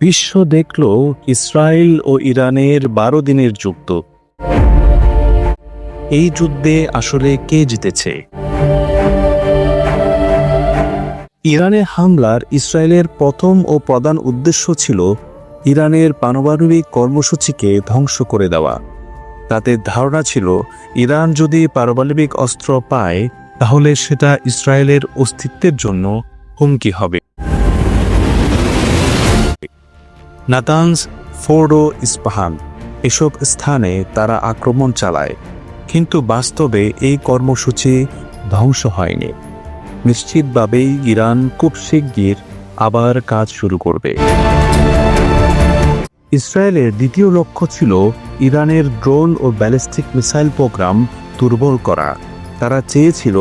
বিশ্ব দেখল ইসরায়েল ও ইরানের বারো দিনের যুদ্ধ। এই যুদ্ধে আসলে কে জিতেছে? ইরানে হামলার ইসরায়েলের প্রথম ও প্রধান উদ্দেশ্য ছিল ইরানের পারমাণবিক কর্মসূচিকে ধ্বংস করে দেওয়া। তাতে ধারণা ছিল, ইরান যদি পারমাণবিক অস্ত্র পায়, তাহলে সেটা ইসরায়েলের অস্তিত্বের জন্য হুমকি হবে। নাতানস ফোর্ডো ইস্পাহান, এসব স্থানে তারা আক্রমণ চালায়, কিন্তু বাস্তবে এই কর্মসূচি ধ্বংস হয়নি। নিশ্চিতভাবেই ইরান খুব শিগগির আবার কাজ শুরু করবে। ইসরায়েলের দ্বিতীয় লক্ষ্য ছিল ইরানের ড্রোন ও ব্যালিস্টিক মিসাইল প্রোগ্রাম দুর্বল করা। তারা চেয়েছিল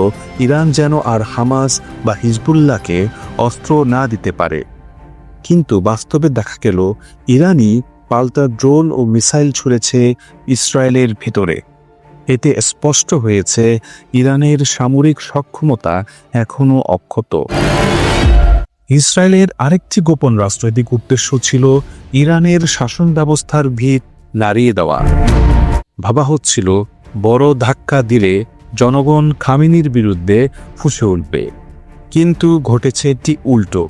ইরান যেন আর হামাস বা হিজবুল্লাহকে অস্ত্র না দিতে পারে। কিন্তু বাস্তবে দেখা গেল ইরানই পাল্টা ড্রোন ও মিসাইল ছুড়েছে ইসরায়েলের ভেতরে। এতে স্পষ্ট হয়েছে, ইরানের সামরিক সক্ষমতা এখনও অক্ষত। ইসরায়েলের আরেকটি গোপন রাজনৈতিক উদ্দেশ্য ছিল ইরানের শাসন ব্যবস্থার ভিত নাড়িয়ে দেওয়া। ভাবা হচ্ছিল, বড় ধাক্কা দিলে জনগণ খামিনির বিরুদ্ধে ফুসে উঠবে। কিন্তু ঘটেছে একটি উল্টো।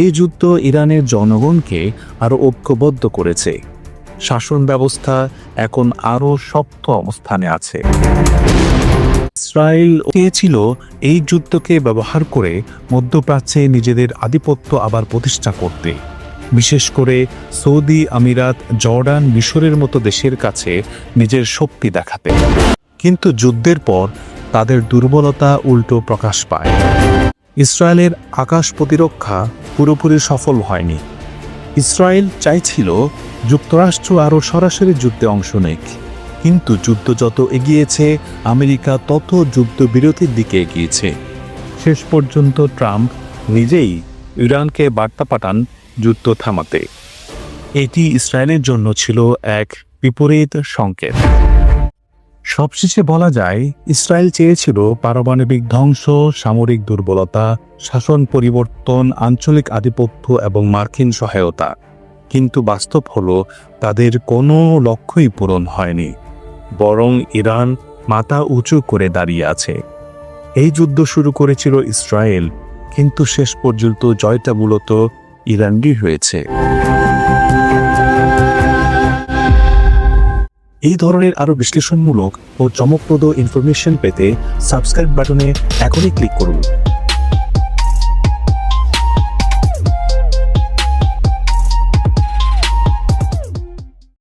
এই যুদ্ধ ইরানের জনগণকে আরও ঐক্যবদ্ধ করেছে। শাসন ব্যবস্থা এখন আরও শক্ত অবস্থানে আছে। ইসরায়েল চেয়েছিল এই যুদ্ধকে ব্যবহার করে মধ্যপ্রাচ্যে নিজেদের আধিপত্য আবার প্রতিষ্ঠা করতে। বিশেষ করে সৌদি আমিরাত জর্ডান মিশরের মতো দেশের কাছে নিজের শক্তি দেখাতে। কিন্তু যুদ্ধের পর তাদের দুর্বলতা উল্টো প্রকাশ পায়। ইসরায়েলের আকাশ প্রতিরক্ষা পুরোপুরি সফল হয়নি। ইসরায়েল চাইছিল যুক্তরাষ্ট্র আরও সরাসরি যুদ্ধে অংশ নেক, কিন্তু যুদ্ধ যত এগিয়েছে, আমেরিকা তত যুদ্ধবিরতির দিকে এগিয়েছে। শেষ পর্যন্ত ট্রাম্প নিজেই ইরানকে বার্তা পাঠান যুদ্ধ থামাতে। এটি ইসরায়েলের জন্য ছিল এক বিপরীত সংকেত। সবশেষে বলা যায়, ইসরায়েল চেয়েছিল পারমাণবিক ধ্বংস, সামরিক দুর্বলতা, শাসন পরিবর্তন, আঞ্চলিক আধিপত্য এবং মার্কিন সহায়তা। কিন্তু বাস্তব হলো, তাদের কোনো লক্ষ্যই পূরণ হয়নি। বরং ইরান মাথা উঁচু করে দাঁড়িয়ে আছে। এই যুদ্ধ শুরু করেছিল ইসরায়েল, কিন্তু শেষ পর্যন্ত জয়টা মূলত ইরানই হয়েছে। এই ধরনের আরও বিশ্লেষণমূলক ও চমকপ্রদ ইনফরমেশন পেতে সাবস্ক্রাইব বাটনে এখনই ক্লিক করুন।